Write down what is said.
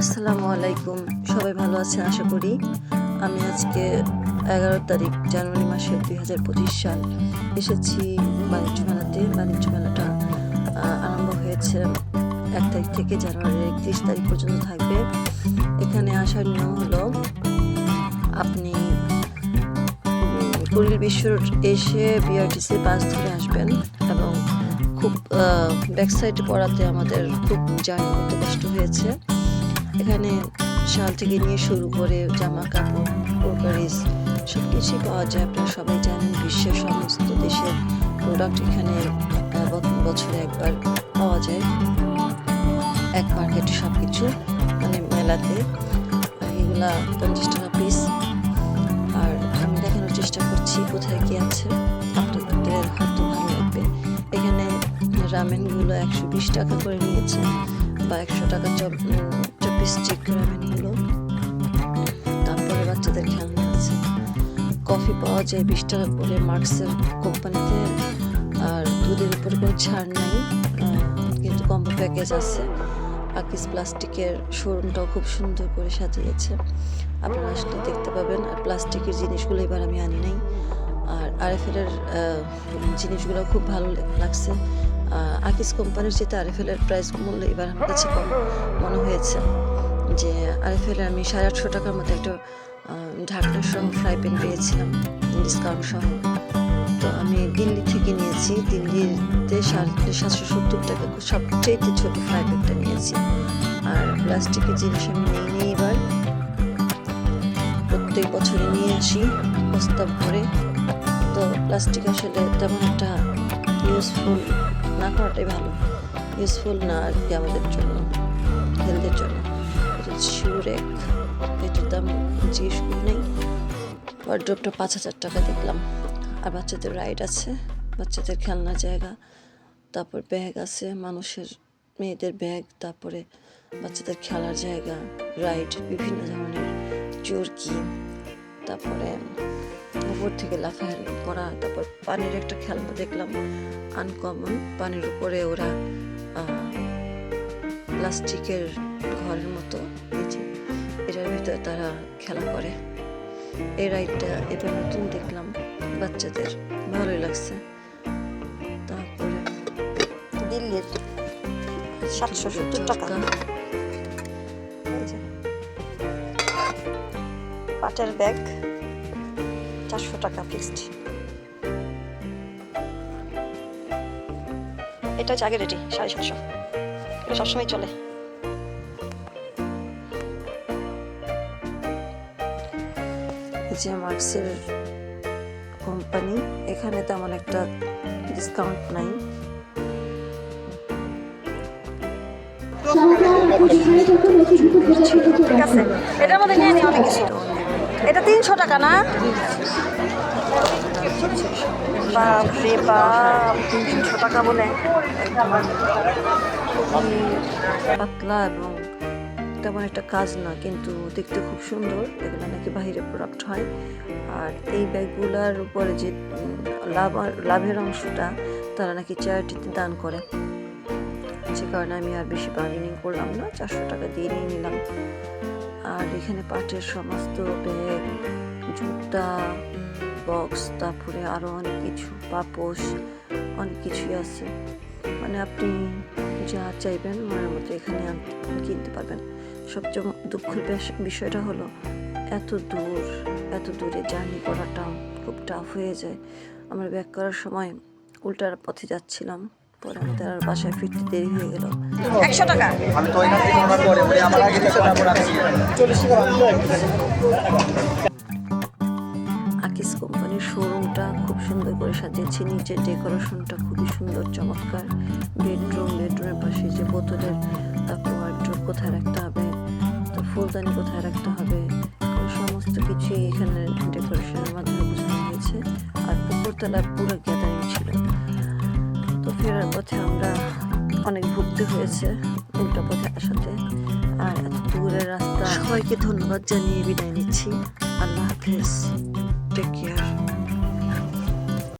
আসসালামু আলাইকুম। সবাই ভালো আছেন আশা করি? আমি আজকে এগারো তারিখ, জানুয়ারি মাসের দুই হাজার পঁচিশ সাল। এসেছি বাণিজ্য মেলাতে। বাণিজ্য মেলাটা আরম্ভ হয়েছে এক তারিখ থেকে জানুয়ারির একত্রিশ তারিখ পর্যন্ত থাকবে। এখানে আসার নিয়ম হলো, আপনি কুড়িল বিশ্বর এসে বিআরটিসি বাস ধরে আসবেন এবং খুব ব্যাক সাইডে পড়াতে আমাদের খুব জার্নি করতে কষ্ট হয়েছে। এখানে শাল থেকে নিয়ে শুরু করে জামা কাপড় কোরকারিজ সব কিছুই পাওয়া যায়, আপনারা সবাই জানেন বিশ্বের সমস্ত দেশের প্রোডাক্ট এখানে বছরে একবার পাওয়া যায়। এক মার্কেটে সব কিছু মানে মেলাতে। এগুলা পঞ্চাশ টাকা পিস করছি কোথায় কি আছে আপনাদের হয়তো ভালো লাগবে। এখানে রামেনগুলো একশো বিশ টাকা করে নিয়েছে বা একশো টাকা চব্বিশ চিক রামেনগুলো তারপরে বাচ্চাদের খেলনা আছে। কফি পাওয়া যায় বিশ টাকা করে মার্কসের কোম্পানিতে। আর দুধের উপরে কোনো ছাড় নাই। কিন্তু কম্বো প্যাকেজ আছে। আকিস প্লাস্টিকের শোরুমটাও খুব সুন্দর করে সাজিয়েছে। আপনারা আসলে দেখতে পাবেন। আর প্লাস্টিকের জিনিসগুলো এবার আমি আনি নাই। আর আরএফএলের জিনিসগুলো খুব ভালো লাগছে। আকিস কোম্পানির যেটা আরএফএলের প্রাইস মূল্য এবার আমার কাছে কম মনে হয়েছে যে আরএফএলের আমি সাড়ে আটশো টাকার মতো একটা ঢাকনা সহ ফ্রাই প্যান পেয়েছিলাম ডিসকাউন্ট সহ। তো আমি দিল্লি থেকে নিয়েছি, দিল্লিতে সাড়ে সাতশো সত্তর টাকা সবচেয়ে ছোট ফ্রাই প্যানটা নিয়েছি। আর প্লাস্টিকের জিনিস আমি নিয়ে এবার। প্রত্যেক বছরে নিয়ে আসি প্রস্তাব করে তো প্লাস্টিক আসলে তেমন একটা ইউজফুল না করাটাই ভালো। ইউজফুল না আর কি আমাদের জন্য হেলথের জন্য। শিউরেক এটার দাম জিজ্ঞেস করি নেই। ওয়ার্ড্রপটা পাঁচ হাজার টাকা দেখলাম। আর বাচ্চাদের রাইড আছে, বাচ্চাদের খেলনা জায়গা, তারপর ব্যাগ আছে, মানুষের, মেয়েদের ব্যাগ তারপরে বাচ্চাদের খেলার জায়গা রাইড বিভিন্ন ধরনের, চরকি, তারপরে উপর থেকে লাফালাফি করা তারপর পানির একটা খেলনা দেখলাম আনকমন পানির উপরে ওরা প্লাস্টিকের ঘরের মতো যে এটার ভিতরে তারা খেলা করে। এই রাইডটা এবার নতুন দেখলাম বাচ্চাদের ভালোই লাগছে। তারপরে দিল্লির সাতশো সত্তর টাকা। পাটের ব্যাগ। চারশো টাকা ফিক্সড এটা হচ্ছে আগে রেডি সাড়ে সাতশো। এটা সবসময় চলে। যে মার্কসের কোম্পানি এখানে তেমন একটা ডিসকাউন্ট নাই। ঠিক আছে এটার মধ্যে নিয়ে নিই অনেক কিছু। এটা তিনশো টাকা না? বাপ রে বাপ, তিনশো টাকা বলে। পাতলা এবং তেমন একটা কাজ না, কিন্তু দেখতে খুব সুন্দর। এগুলো নাকি বাইরে প্রোডাক্ট হয়। আর এই ব্যাগগুলোর উপরে যে লাভ, লাভের অংশটা, তারা নাকি চ্যারিটিতে দান করে। যে কারণে আমি আর বেশি বার্গেনিং করলাম না, চারশো টাকা দিয়ে নিয়ে নিলাম। আর এখানে পাটের সমস্ত ব্যাগ, জুতা, বক্স, তারপরে আরও অনেক কিছু, পাপোশ, অনেক কিছুই আছে। মানে আপনি যা চাইবেন, মনের মতো এখানে কিনতে পারবেন। সবচেয়ে দুঃখের বিষয়টা হলো, এত দূর, এত দূরে জার্নি করাটা খুব টাফ হয়ে যায়। আমরা ব্যাক করার সময় উল্টার পথে যাচ্ছিলাম। পরে আমাদের আর বাসায় ফিরতে দেরি হয়ে গেল। একশো টাকা। আমি তো ওইখান থেকে ওনার পরে পরে আমার আগে তারপর আমি আকিস কোম্পানির শোরুমটা খুব সুন্দর করে সাজিয়েছে। নিচের ডেকোরেশনটা খুবই সুন্দর চমৎকার। বেডরুম বেডরুমের পাশে যে বোতলের তারপর ওয়ার্ড্রোব কোথায় রাখতে হবে তো ফুলদানি কোথায় রাখতে হবে সমস্ত কিছুই এখানে ডেকোরেশনের মাধ্যমে বোঝানো হয়েছে। আর উপরতলায় পুরো গ্যাদারিং ফেরার পথে আমরা অনেক ভুগতে হয়েছে উল্টা পথে আসাতে। আর এত দূরের রাস্তা। সবাইকে ধন্যবাদ জানিয়ে বিদায় নিচ্ছি। আল্লাহ হাফেজ। Take care